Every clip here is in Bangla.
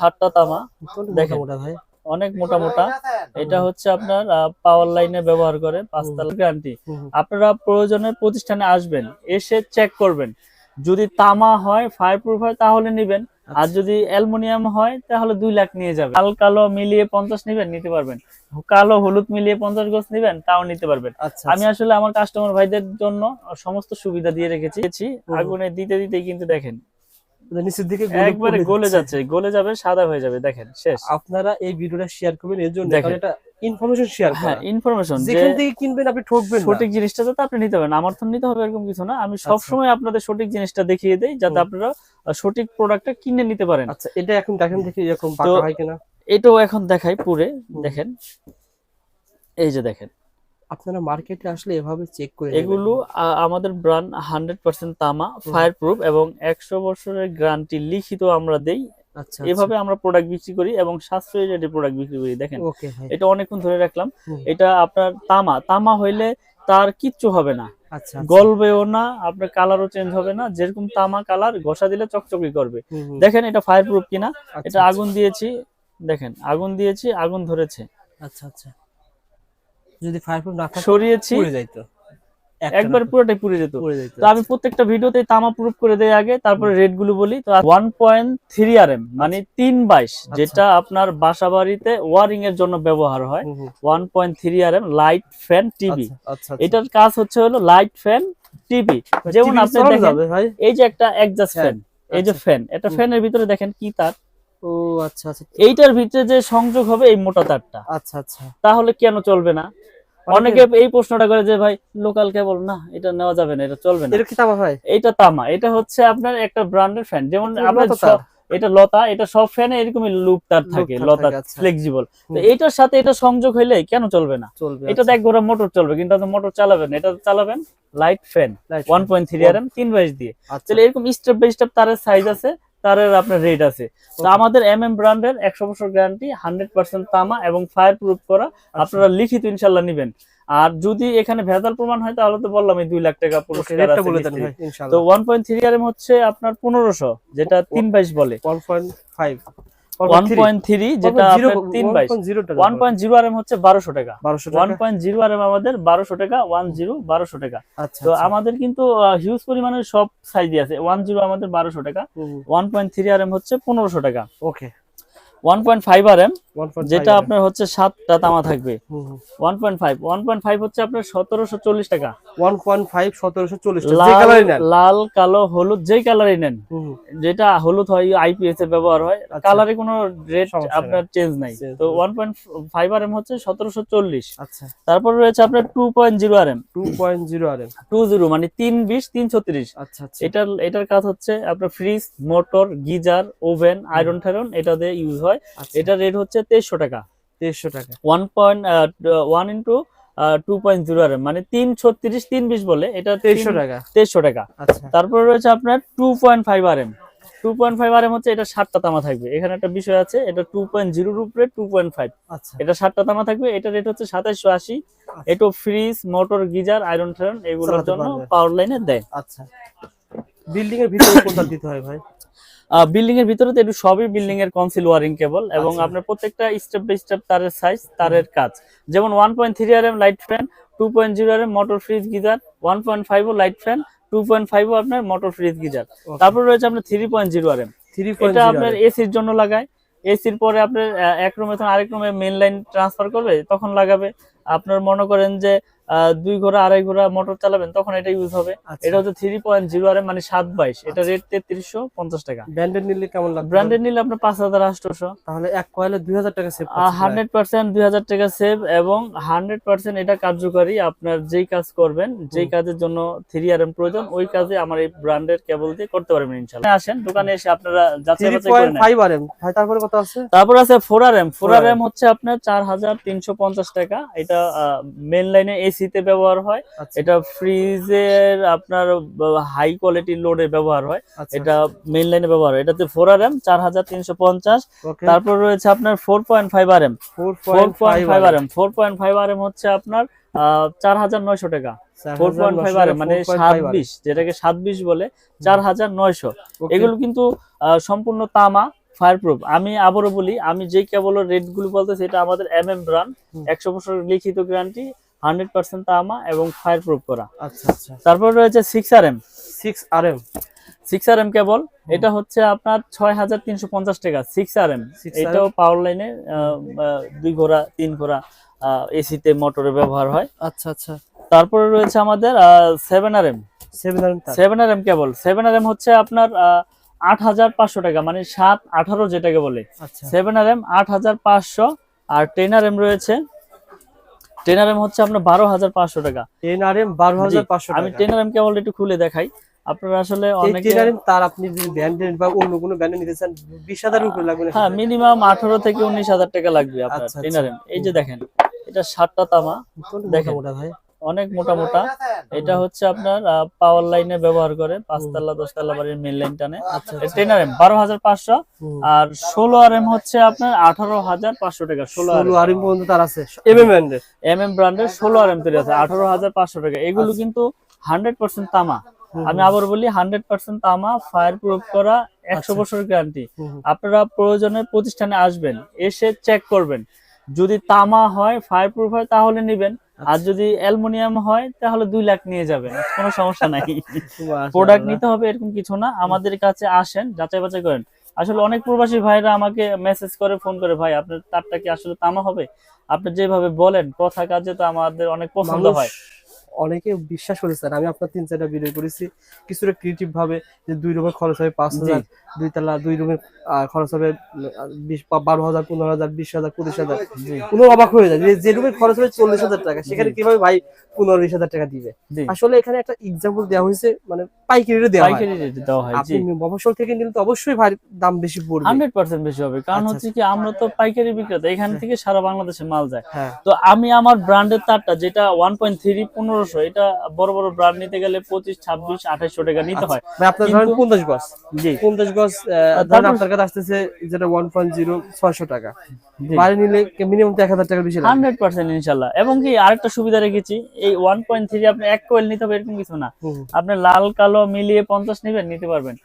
হাটটা তামা। দেখেন। অনেক মোটা মোটা এটা হচ্ছে আপনার পাওয়ার লাইনে ব্যবহার করে পাঁচতাল গ্যারান্টি। আপনারা প্রয়োজনে প্রতিষ্ঠানে আসবেন এসে চেক করবেন। যদি তামা হয় ফায়ার প্রুফ হয় তাহলে নিবেন। আর আচ্ছা। যদি অ্যালুমিনিয়াম হয় তাহলে দুই লাখ নিয়ে যাবেন। লাল কালো মিলিয়ে পঞ্চাশ নিবেন নিতে পারবেন। কালো হলুদ মিলিয়ে পঞ্চাশ গজ নিবেন তাও নিতে পারবেন। আচ্ছা আমি আসলে আমার কাস্টমার ভাইদের জন্য সমস্ত সুবিধা দিয়ে রেখেছি। আগুনে দিতে দিতে কিন্তু দেখেন আচ্ছা। নিচের দিকে একবারে গলে যাচ্ছে। গলে যাবে সাদা হয়ে যাবে দেখেন শেষ। আপনারা এই ভিডিওটা শেয়ার করবেন এর জন্য কারণ এটা ইনফরমেশন শেয়ার হ্যাঁ করা। ইনফরমেশন যেখান থেকে কিনবেন আপনি ঠকবেন সঠিক জিনিসটা যাতে আপনি নিতে পারেন আমার তো নিতে হবে এরকম কিছু না। আমি আচ্ছা। সব সময় আপনাদের সঠিক জিনিসটা দেখিয়ে দেই যাতে আপনারা সঠিক প্রোডাক্টটা কিনে নিতে পারেন। আচ্ছা এটা এখন দেখেন দেখি এরকম পাকা হয় কিনা। এটাও এখন দেখাই পুরে দেখেন। এই যে দেখেন আপনারা মার্কেটে আসলে এভাবে চেক করে এগুলো আমাদের ব্র্যান্ড হান্ড্রেড পার্সেন্ট তামা ফায়ার প্রুফ এবং একশো বছরের গ্যারান্টি লিখিত আমরা দেই। আচ্ছা এভাবে আমরা প্রোডাক্ট বিক্রি করি এবং সাশ্রয়ী রেটে প্রোডাক্ট বিক্রি করি দেখেন এটা অনেকক্ষণ ধরে রাখলাম। এটা আপনার তামা তামা হইলে তার কিচ্ছু হবে না। আচ্ছা গলবেও না আপনার কালারও চেঞ্জ হবে না। যেরকম তামা কালার ঘষা দিলে চকচকি করবে। দেখেন এটা ফায়ার প্রুফ কিনা? আচ্ছা, এটা আগুন দিয়েছি দেখেন আগুন দিয়েছি আগুন ধরেছে। আচ্ছা আচ্ছা। যদি ফায়ার প্রুফ না থাকে সরিয়েছি। পুড়ে যাইতো। একবার পুরোটাই পুড়ে যেত। তো আমি প্রত্যেকটা ভিডিওতে তামা প্রুফ করে দেই আগে তারপরে রেটগুলো বলি। তো one point three R M মানে তিন বাইশ যেটা আপনার বাসা বাড়িতে ওয়ারিং এর জন্য ব্যবহার হয়। হুম, হুম। One point three R M light fan TV আচ্ছা, আচ্ছা আচ্ছা। এটার কাজ হচ্ছে হলো লাইট ফ্যান টিভি যেমন আপনি দেখেন এই যে একটা হ্যাঁ, ফ্যান এই যে আচ্ছা। ফ্যান এটা ফ্যানের ভিতরে দেখেন কি তার? ও আচ্ছা আচ্ছা। এইটার ভিতরে যে সংযোগ হবে এই মোটা তারটা। আচ্ছা আচ্ছা। তাহলে কেন চলবে না? অনেকে এই প্রশ্নটা করে যে ভাই লোকাল কেবল না এটা নেওয়া যাবে না এটা চলবে না। এটা কি তামা ভাই? এটা তামা। এটা হচ্ছে আপনার একটা ব্র্যান্ডের ফ্যান যেমন এটা আপনার লতা এটা লতা এটা সব ফ্যানে এরকমই লুপ তার থাকে লতা আচ্ছা। ফ্লেক্সিবল তো হুম। এইটার সাথে এটা সংযোগ হইলে কেন চলবে না? চলবে এটা তো এক ঘোড়া মোটর চলবে কিন্তু আপনি মোটর চালাবেন এটা চালাবেন light fan one point three R M তিন বাইশ দিয়ে। আচ্ছা। তাহলে এরকম স্টেপ বাই স্টেপ তারের সাইজ আছে তারের আপনার রেট আছে। তো আমাদের এম এম ব্র্যান্ডের একশো বছর গ্যারান্টি হান্ড্রেড পার্সেন্ট তামা এবং ফায়ার প্রুফ করা। আচ্ছা। আপনারা লিখিত ইনশাল্লাহ নেবেন। আর যদি এখানে ভেজাল প্রমাণ হয় তাহলে তো বললাম এই দুই লাখ টাকা পুরস্কার তো one point three R M হচ্ছে আপনার পনেরোশো যেটা তিন বাইশ বলে। 1.5 ওয়ান পয়েন্ট থ্রি যেটা আপনার তিন বাইশ। 1.0 টাকা। ওয়ান পয়েন্ট জিরো এম হচ্ছে টাকা। 1200 আমাদের বারোশো টাকা ওয়ান জিরো বারোশো টাকা। আচ্ছা তো আচ্ছা। আমাদের কিন্তু হিউজ পরিমাণের সব সাইজই আছে। ওয়ান জিরো আমাদের বারোশো টাকা। হুম, one point three R M হচ্ছে পনেরোশো টাকা। Okay one point five R M 1.5 যেটা আপনার হচ্ছে সাতটা তামা থাকবে। হুম, হুম। One point five one point five হচ্ছে আপনার সতেরোশো চল্লিশ টাকা। 1.5 1740 টাকা যে লাল লাল কালো হলুদ যেই কালারই নেন। যেটা হলুদ হয় আইপিএস এর ব্যবহার হয়। কালারে কোনো রেট আপনার চেঞ্জ নাই। তো one point five R M হচ্ছে সতেরোশো চল্লিশ। তারপর রয়েছে আপনার two point zero R M 2.0 R M two zero মানে তিন বিশ তিন ছত্রিশ। আচ্ছা আচ্ছা। এটার এটার কাজ হচ্ছে আপনার fridge motor geyser oven iron টায়রন এটা দিয়ে ইউজ হয়। আচ্ছা। এটার রেট হচ্ছে তেইশশো টাকা। 2300 টাকা। One point one into two point zero R মানে তিন ছত্রিশ তিন বিশ বলে এটা 2300 টাকা। তেইশশো টাকা। আচ্ছা। তারপর রয়েছে আপনার two point five R M two point five R M হচ্ছে এটা সাতটা তামা থাকবে। এখানে একটা বিষয় আছে এটা টু পয়েন্ট জিরোর উপরে টু পয়েন্ট ফাইভ এটা সাতটা তামা থাকবে এটা রেট হচ্ছে সাতাইশশো আশি। এটা ফ্রিজ মোটর গিজার আয়রন টায়রন এগুলোর জন্য পাওয়ার লাইনে দেয়। আচ্ছা। বিল্ডিং এর ভিতরে কোনটা দিতে হয় ভাই? বিল্ডিং এর ভিতরে তো একটু সবই বিল্ডিং এর কনসিল ওয়ারিং কেবল এবং আচ্ছা। আপনার প্রত্যেকটা স্টেপ বাই স্টেপ তারের সাইজ তারের কাজ। যেমন one point three R M light fan two point zero R M motor fridge geyser one point five ও light fan two point five ও আপনার মোটর ফ্রিজ গিজার। তারপর রয়েছে আপনার three point zero R M three এটা আপনার 3.0 এসির জন্য লাগায়। এসির পরে আপনার এক রুমে আরেক রুমে মেন লাইন ট্রান্সফার করবে তখন লাগাবে। আপনার মনে করেন যে দুই ঘোড়া আড়াই ঘোড়া মোটর চালাবেন তখন এটা ইউজ হবে। আচ্ছা। এটা হচ্ছে থ্রি পয়েন্ট জিরো আর মানে সাত বাইশ। এটা রেট তেত্রিশশো পঞ্চাশ টাকা। ব্র্যান্ডেড নিলে কেমন লাগবে? ব্র্যান্ডেড নিলে আপনার পাঁচ হাজার আটশোশো। তাহলে এক কয়েলে 2000 টাকা সেভ হান্ড্রেড পার্সেন্ট দুই হাজার টাকা সেভ এবং হান্ড্রেড পার্সেন্ট এটা কার্যকারী আপনার যেই কাজ করবেন যেই কাজের জন্য থ্রি আর এম প্রয়োজন ওই কাজে আমার এই ব্র্যান্ডের কেবল দিয়ে করতে পারবেন ইনশাল্লাহ আসেন দোকানে এসে আপনারা যাচাই বাছাই করে নেন। 3.5 আর এম তারপরে কত আছে? তারপর আছে four R M four R M হচ্ছে আপনার চার হাজার তিনশো পঞ্চাশ টাকা। এটা মেন লাইনে এসিতে ব্যবহার হয়। আচ্ছা। এটা ফ্রিজের আপনার হাই কোয়ালিটি লোডে ব্যবহার হয়। আচ্ছা এটা মেইন লাইনে ব্যবহার হয়। এটাতে ফোর আর এম চার হাজার তিনশো পঞ্চাশ। তারপর রয়েছে আপনার four point five R M four point five 4.5 R M four point five R M হচ্ছে আপনার চার হাজার নয়শো টাকা। ফোর পয়েন্ট ফাইভ আর মানে সাত বিশ যেটাকে সাত বিশ বলে চার হাজার নয়শো। এগুলো কিন্তু সম্পূর্ণ তামা ফায়ারপ্রুফ আমি আবারও বলি আমি যে কেবল রেটগুলো বলতেছি এটা আমাদের এম এম ব্রান্ড। একশো বছর লিখিত গ্যারান্টি হান্ড্রেড পার্সেন্ট তামা এবং ফায়ার প্রুফ করা। আচ্ছা আচ্ছা। তারপর রয়েছে six R M six R M six R M cable. এটা হচ্ছে আপনার ছয় হাজার তিনশো পঞ্চাশ টাকা। সিক্স আর এম 6RM এটাও পাওয়ার লাইনে দুই ঘোড়া তিন ঘোড়া এসিতে মোটরে ব্যবহার হয়। আচ্ছা আচ্ছা। তারপরে রয়েছে আমাদের seven R M seven R M cable. Seven R M হচ্ছে আপনার আট হাজার পাঁচশো টাকা মানে সাত আঠারো যেটাকে বলে। সেভেন আর এম আট হাজার পাঁচশো আর টেন আর এম রয়েছে টেন হচ্ছে আপনার বারো হাজার পাঁচশো টাকা। টেন আর এম বারো হাজার পাঁচশো আমি টেন আর এম কেবল একটু খুলে দেখাই। আপনারা আসলে অনেকে টেন তার আপনি যদি ব্র্যান্ডের বা অন্য কোনো ব্র্যান্ডে নিতে চান বিশ হাজার উপরে লাগবে হ্যাঁ মিনিমাম আঠারো থেকে উনিশ হাজার টাকা লাগবে আপনার আচ্ছা, এম এই যে দেখেন এটা সাতটা তামা। দেখেন। ভাই? অনেক মোটা মোটা। এটা হচ্ছে আপনার পাওয়ার লাইনে ব্যবহার করে পাঁচতলা দশতলা বাড়ির মেন লাইন টানে। আচ্ছা টেন আর এম বারো হাজার পাঁচশো। আর ষোলো আর এম হচ্ছে আপনার আঠারো হাজার পাঁচশো টাকা ষোলো আর এম পর্যন্ত তার আছে। এম এম ব্র্যান্ডের এম এম ব্র্যান্ডের ষোলো আর এম তৈরি আছে আঠারো হাজার পাঁচশো টাকা। এগুলো কিন্তু হান্ড্রেড পার্সেন্ট তামা। আমি আবার বলি হান্ড্রেড পার্সেন্ট তামা ফায়ার প্রুফ করা একশো আচ্ছা। বছর গ্যারান্টি। আপনারা প্রয়োজনে প্রতিষ্ঠানে আসবেন এসে চেক করবেন। যদি তামা হয় ফায়ার প্রুফ হয় তাহলে নিবেন। আচ্ছা। আর যদি অ্যালমোনিয়াম হয় তাহলে দুই লাখ নিয়ে যাবেন। কোনো সমস্যা নাই। প্রোডাক্ট নিতে হবে এরকম কিছু না। আমাদের কাছে আসেন যাচাই বাছাই করেন। আসলে অনেক প্রবাসী ভাইরা আমাকে মেসেজ করে ফোন করে ভাই আপনার তারটা কি আসলে তামা হবে? আপনি যেভাবে বলেন কথা কাজে তো আমাদের অনেক পছন্দ হয়। অনেকে বিশ্বাস করে স্যার আমি আপনার তিন চারটা ভিডিও করেছি। কিছুটা ক্রিয়েটিভ ভাবে যে দুই রুমের খরচ হবে পাঁচ হাজার দুই তালা দুই রুমের খরচ হবে বিশ বারো হাজার পনেরো হাজার বিশ হাজার পঁচিশ হাজার। কোনো অবাক হয়ে যায় যে রুমের খরচ হবে চল্লিশ হাজার টাকা সেখানে কীভাবে ভাই পনেরো বিশ হাজার টাকা দিবে? আসলে এখানে একটা এক্সাম্পল দেওয়া হয়েছে মানে পাইকারি হয়। রেটে দেওয়া হয় আপনি মফস্বল থেকে নিলে তো অবশ্যই ভাই দাম বেশি পড়বে। হান্ড্রেড পার্সেন্ট বেশি হবে কারণ আচ্ছা, হচ্ছে কি আমরা তো পাইকারি বিক্রেতা এখান থেকে সারা বাংলাদেশে মাল যায়। হ্যাঁ। তো আমি আমার ব্র্যান্ডের তারটা যেটা ওয়ান পয়েন্ট থ্রি পনেরোশো এটা বড় বড় ব্র্যান্ড নিতে গেলে পঁচিশ ছাব্বিশ আঠাইশশো টাকা নিতে হয়। আপনার ধরেন পঞ্চাশ গজ। জি। পঞ্চাশ গজ ধরেন আপনার কাছে আসতেছে যেটা ওয়ান পয়েন্ট জিরো ছয়শো টাকা। জি। নিলে মিনিমাম এক হাজার টাকার বেশি হান্ড্রেড পার্সেন্ট ইনশাল্লাহ। এবং কি আরেকটা সুবিধা রেখেছি এই ওয়ান পয়েন্ট থ্রি আপনি এক কোয়েল নিতে হবে এরকম কিছু না। আপনি লাল কালো মিলিয়ে পঞ্চাশ নিবেন নিতে পারবেন।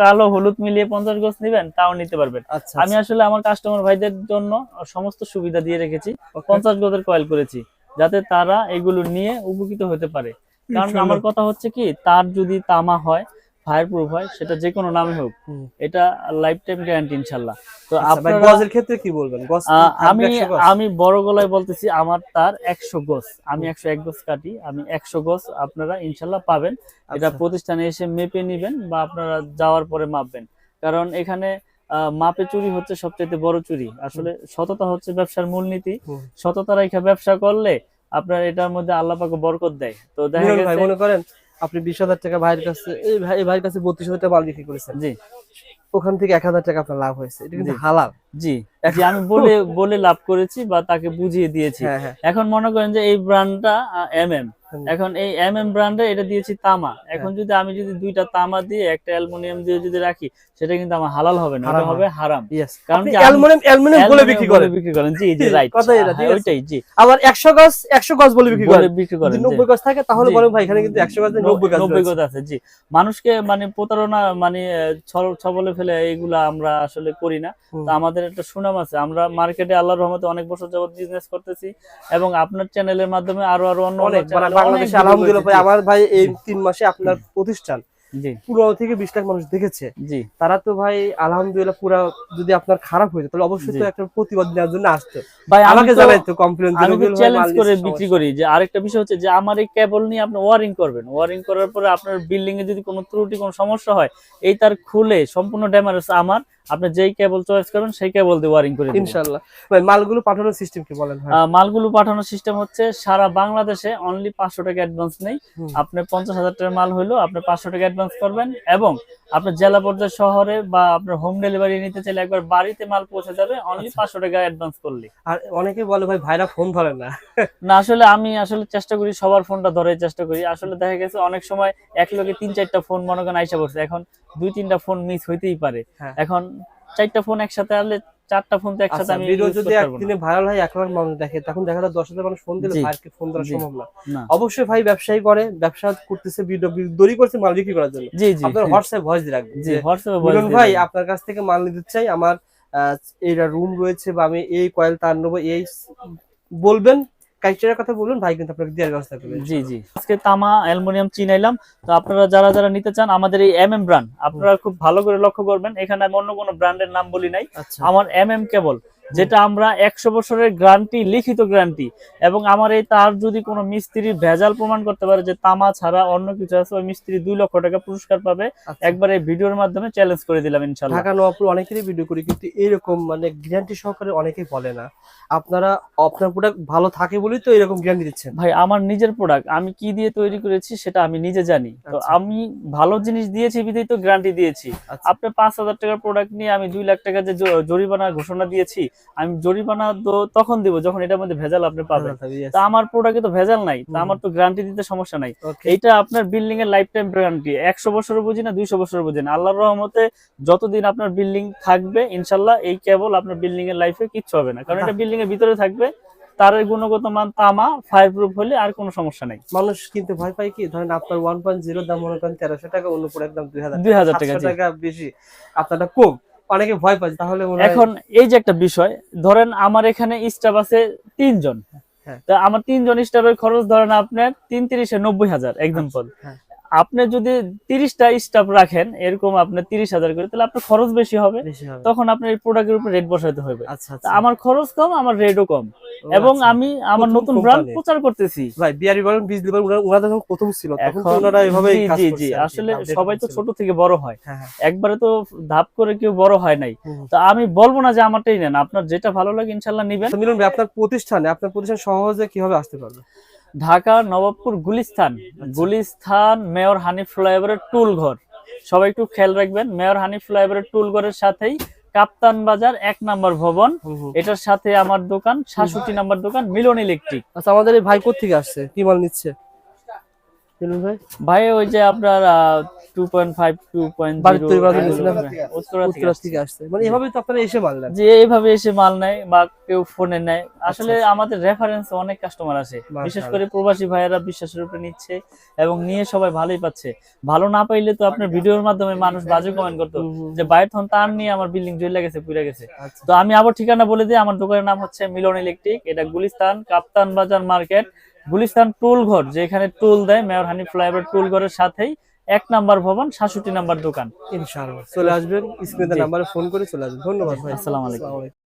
কালো হলুদ মিলিয়ে পঞ্চাশ গোছ নিবেন তাও নিতে পারবেন। আচ্ছা আমি আসলে আমার কাস্টমার ভাইদের জন্য সমস্ত সুবিধা দিয়ে রেখেছি। পঞ্চাশ গজের কয়েল করেছি। যাতে তারা এগুলো নিয়ে উপকৃত হতে পারে। কারণ আমার কথা হচ্ছে কি তার যদি তামা হয় ফায়ার প্রুফ হয় সেটা যে কোনো নামে হোক এটা লাইফ টাইম গ্যারান্টি ইনশাল্লাহ। তো আচ্ছা, গজের ক্ষেত্রে কি বলবেন? আমি আমি বড় গলায় বলতেছি আমার তার একশো গোছ আমি একশো এক কাটি আমি একশো গোছ আপনারা ইনশাল্লাহ পাবেন। এটা আচ্ছা, প্রতিষ্ঠানে এসে মেপে নিবেন বা আপনারা যাওয়ার পরে মাপবেন। কারণ এখানে মাপে চুরি হচ্ছে সবচেয়ে বড় চুরি। আসলে সততা হচ্ছে ব্যবসার মূলনীতি। সততা রেখে ব্যবসা করলে আপনার এটার মধ্যে আল্লাহ পাকে বরকত দেয়। তো দেখা গেছে মনে করেন আপনি বিশ হাজার টাকা ভাইয়ের কাছে এই ভাই এই ভাইয়ের কাছে বত্রিশ হাজার টাকা মাল বিক্রি করেছেন। জি। ওখান থেকে এক হাজার টাকা আপনার লাভ হয়েছে। এটা কিন্তু হালাল। জি আমি বলে বলে লাভ করেছি বা তাকে বুঝিয়ে দিয়েছি। হ্যাঁ হ্যাঁ। এখন মনে করেন যে এই ব্র্যান্ডটা এম এম এখন এই এম এম ব্র্যান্ডে এটা দিয়েছি তামা। এখন যদি আমি যদি দুইটা তামা দিয়ে একটা অ্যালুমিনিয়াম দিয়ে যদি রাখি সেটা কিন্তু আমার হালাল হবে না ওটা হবে হারাম। ইয়েস কারণ কি অ্যালুমিনিয়াম অ্যালুমিনিয়াম বলে বিক্রি করেন। বিক্রি করেন। জি জি রাইট কথাই এটা, ওইটাই জি। আবার একশো গজ একশো গজ বলে বিক্রি করেন। বিক্রি করেন জি। নব্বই গজ থাকে তাহলে বলেন ভাই এখানে কিন্তু একশো গজ নেই, নব্বই গজ নব্বই রয়েছে। গজ আছে জি। মানুষকে মানে প্রতারণা মানে ছল- ছবলে ফেলে এইগুলা আমরা আসলে করি না। তা আমাদের একটা সুনাম আছে। আমরা মার্কেটে আল্লাহ রহমতে অনেক বছর যাবত বিজনেস করতেছি এবং আপনার চ্যানেলের মাধ্যমে আরও আরও অন্য অনেক মানে অনেক বাংলাদেশে আলহামদুলিল্লাহ ভাই আমার ভাই এই তিন মাসে আপনার প্রতিষ্ঠান। পনেরো থেকে বিশ লাখ মানুষ দেখেছে। তারা তো ভাই আলহামদুলিল্লাহ পুরা যদি আপনার খারাপ হয়ে যায় তাহলে অবশ্যই তো একটা প্রতিবাদ নেওয়ার জন্য আসতো। ভাই আমাকে জানাইতো কমপ্লেন আমি চ্যালেঞ্জ করে বিক্রি করি। যে আরেকটা বিষয় হচ্ছে যে আমার এই কেবল নিয়ে আপনি ওয়ারিং করবেন। ওয়ারিং করার পরে আপনার বিল্ডিং এ যদি কোনো ত্রুটি কোনো সমস্যা হয় এই তার খুলে সম্পূর্ণ ড্যামেজ আমার। আপনি যেই কেবল চয়েস করবেন সেই কেবল দিয়ে ওয়ারিং করে ইনশাল্লাহ। ইনশাআল্লাহ ভাই মালগুলো পাঠানোর সিস্টেম কি বলেন মালগুলো পাঠানোর সিস্টেম হচ্ছে সারা বাংলাদেশে অনলি পাঁচশো টাকা অ্যাডভান্স নেই। আপনি পঞ্চাশ হাজার টাকার মাল হইল আপনি পাঁচশো টাকা অ্যাডভান্স করবেন এবং আপনার জেলা পর্যায়ে শহরে বা আপনার হোম ডেলিভারি নিতে চাইলে একবার বাড়িতে মাল পৌঁছে যাবে অনলি আচ্ছা। পাঁচশো টাকা অ্যাডভান্স করলে আর অনেকে বলে ভাই ভাইরা ফোন ধরে না। না আসলে আমি আসলে চেষ্টা করি সবার ফোনটা ধরার চেষ্টা করি। আসলে দেখা গেছে অনেক সময় এক লোকে তিন চারটা ফোন মনে করেন আইসা পড়ছে। এখন দুই তিনটা ফোন মিস হইতেই পারে। হ্যাঁ। এখন চারটা ফোন একসাথে আসলে চারটা ফোন তো একসাথে আচ্ছা আমি ভিডিও যদি এক দিনে একদিনে ভাইরাল হয় এক লাখ মানুষ দেখে তখন দেখা যায় দশ হাজার মানুষ ফোন দিলে। ভাইকে ফোন দেওয়া সম্ভব না। অবশ্যই ভাই ব্যবসায়ী করে ব্যবসা করতেছে ভিডিও দড়ি করছে মাল বিক্রি করার জন্য। জি জি আপনার হোয়াটসঅ্যাপ ভয়েস দিয়ে রাখবেন জি হোয়াটসঅ্যাপ ভয়েস ভাই আপনার কাছ থেকে মাল নিতে চাই আমার আহ, এইটা রুম রয়েছে বা আমি এই কয়েল তার নেব এই বলবেন কাইচারের কথা বলুন ভাই কিন্তু আপনাকে দেওয়ার ব্যবস্থা করবে জি জি। আজকে তামা অ্যালুমিনিয়াম চিনাইলাম তো আপনারা যারা যারা নিতে চান আমাদের এই এম এম ব্র্যান্ড আপনারা খুব ভালো করে লক্ষ্য করবেন। এখানে আমি অন্য কোনো ব্র্যান্ডের নাম বলি নাই। আচ্ছা। আমার এম এম কেবল। যেটা আমরা একশো বছরের গ্যারান্টি লিখিত গ্যারান্টি এবং আমার এই তার যদি কোনো মিস্ত্রি ভেজাল প্রমাণ করতে পারে যে তামা ছাড়া অন্য কিছু আছে ওই মিস্ত্রি দুই লক্ষ টাকা পুরস্কার পাবে। আচ্ছা। একবার এই ভিডিওর মাধ্যমে চ্যালেঞ্জ করে দিলাম ইনশাল্লাহ। ঢাকা নবাবপুর অনেকেরই ভিডিও করি কিন্তু এরকম মানে গ্যারান্টি সহকারে অনেকেই বলে না। আপনারা আপনার প্রোডাক্ট ভালো থাকে বলেই তো এরকম গ্যারান্টি দিচ্ছেন। ভাই আমার নিজের প্রোডাক্ট আমি কি দিয়ে তৈরি করেছি সেটা আমি নিজে জানি। তো আচ্ছা। আমি ভালো জিনিস দিয়েছি বিধেই তো গ্যারান্টি দিয়েছি। আচ্ছা। আপনি পাঁচ হাজার টাকার প্রোডাক্ট নিয়ে আমি দুই লাখ টাকা যে জরিমানা ঘোষণা দিয়েছি আমি জরিমানা তো তখন দিব যখন এটার মধ্যে ভেজাল আপনি পাবেন। তা আমার প্রোডাক্টে তো ভেজাল নাই তা আমার তো গ্যারান্টি দিতে সমস্যা নাই। এইটা আপনার বিল্ডিং এর লাইফ টাইম গ্যারান্টি একশো বছর বুঝি না দুইশো বছর বুঝি না। আল্লাহর রহমতে যতদিন আপনার বিল্ডিং থাকবে ইনশাল্লাহ এই কেবল আপনার বিল্ডিং এর লাইফে কিচ্ছু হবে না। কারণ এটা বিল্ডিং এর ভিতরে থাকবে তার গুণগত মান তামা ফায়ার প্রুফ হলে আর কোনো সমস্যা নাই। মানুষ কিন্তু ভয় পায় কি ধরেন আপনার ওয়ান পয়েন্ট জিরো দাম মনে করেন তেরোশো টাকা অন্য প্রোডাক্ট দাম দুই হাজার দুই হাজার টাকা বেশি। আপনারটা কম। অনেকে ভয় পাচ্ছে তাহলে এখন এই যে একটা বিষয় ধরেন আমার এখানে স্টাফ আছে তিনজন হ্যাঁ। তা আমার তিনজন স্টাফের খরচ ধরেন আপনার তিন তিরিশে নব্বই হাজার এক্সাম্পল। আপনি যদি তিরিশটা স্টাফ রাখেন এরকম আপনার তিরিশ হাজার করে তাহলে আপনার খরচ বেশি হবে। তখন আপনার এই প্রোডাক্টের উপর রেট বসাতে হবে। আচ্ছা আচ্ছা। আমার খরচ কম আমার রেটও কম। এবং আচ্ছা। আমি আমার নতুন ব্র্যান্ড প্রচার করতেছি। ভাই বিআরবি বলেন বিজলি বলেন ওনারা- ওনারা যখন প্রথম ছিল তখন ওনারা এভাবে জি জি জি। আসলে সবাই তো ছোট থেকে বড় হয়। হ্যাঁ হ্যাঁ। একবারে তো ধাপ করে কেউ বড় হয় নাই। তো আমি বলব না যে আমারটাই নেন আপনার যেটা ভালো লাগে ইনশাল্লাহ নিবেন। মিলন ভাই আপনার প্রতিষ্ঠানে আপনার প্রতিষ্ঠান সহজে কীভাবে আসতে পারবে? ঢাকা নবাবপুর গুলিস্তান। গুলিস্তান মেয়র হানিফ ফ্লাইওভারের টুল ঘর। সবাই একটু খেয়াল রাখবেন মেয়র হানিফ ফ্লাইওভারের টুল ঘরের সাথেই কাপ্তান বাজার এক নাম্বার ভবন। এটার সাথে আমার দোকান সাতষট্টি নাম্বার দোকান মিলন ইলেকট্রিক। আচ্ছা আমাদের এই ভাই কোথেকে আসছে? কি মাল নিচ্ছে? ভাই? ভাই ওই যে আপনার থেকে আসছে। মানে এভাবে তো এসে মাল নেন। যে এইভাবে এসে মাল নেয় বা কেউ ফোনে নেয়। আসলে আমাদের রেফারেন্স অনেক কাস্টমার আসে। বিশেষ করে প্রবাসী ভাইয়েরা বিশ্বাসের উপরে নিচ্ছে এবং নিয়ে সবাই ভালোই পাচ্ছে। ভালো না পাইলে তো আপনার ভিডিওর মাধ্যমে মানুষ বাজে কমেন্ট করতো। যে বাইরে থন তার নিয়ে আমার বিল্ডিং জ্বলে গেছে পুড়ে গেছে। আচ্ছা। তো আমি আবার ঠিকানা বলে দিই আমার দোকানের নাম হচ্ছে মিলন ইলেকট্রিক এটা গুলিস্তান কাপ্তান বাজার মার্কেট গুলিস্তান টুল ঘর যেখানে টুল দেয় মেয়র হানি ফ্লাইওভার টুল ঘরের সাথেই এক নাম্বার ভবন সাতষট্টি নাম্বার দোকান। ইনশাআল্লাহ। চলে আসবেন স্ক্রিনে নাম্বারে ফোন করে চলে আসবেন। ধন্যবাদ ভাই। আসসালামু আলাইকুম।